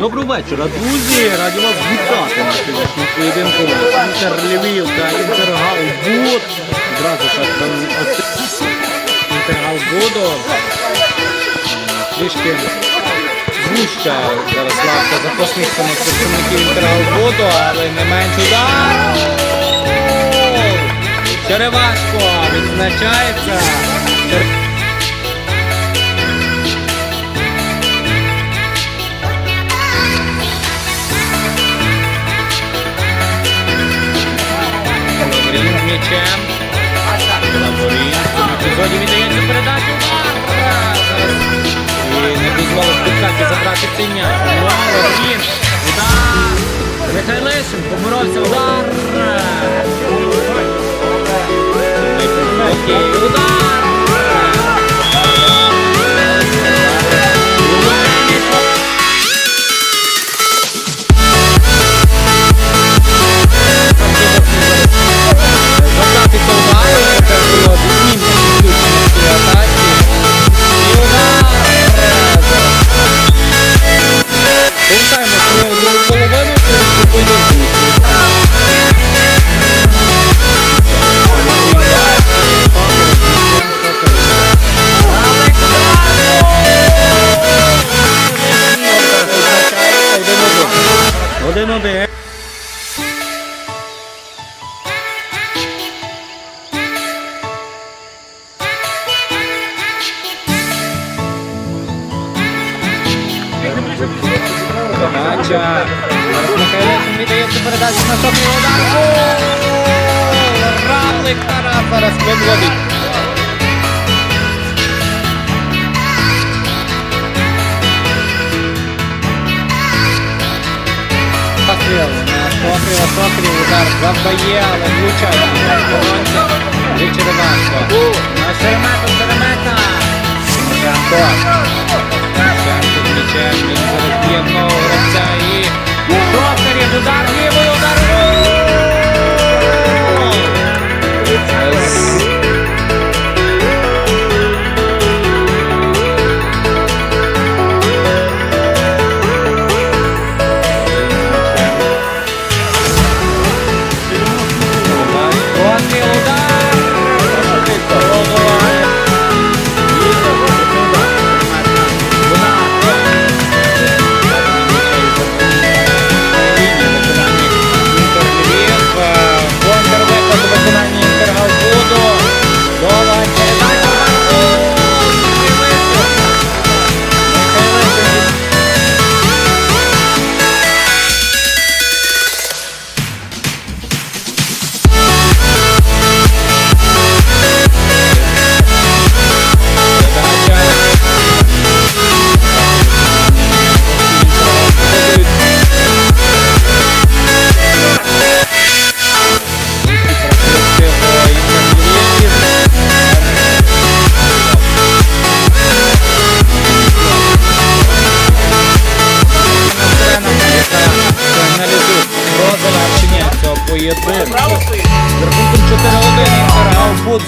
Доброго вечора, друзі! Раді вас вітати на сьогоднішньому поєдинку Інтер Львів та Інтер Галбуд. Одразу так там Інтер Галбуду. Трішки вуща зараз лавка запасних на представників Інтер Галбуду, але не менш удар. Черевашко відзначається. М'ячем. Цьому епізоді віддається передачу. І не дозволив спектаклі забрати цей м'яч. Удар! Михайлишин поборовся. Удар! Подача. Михайлович віддається передачу на собі удар. Гол! Равлик Тарас зараз виводить. Постріл. Сокрів, Сокрів, удар завдає, але влучає. Від. На Шеремета, Шеремета. Шеремко. Шеремко м'ячем. Він зараз 1. З рахунком 4-1 Інтер Аубут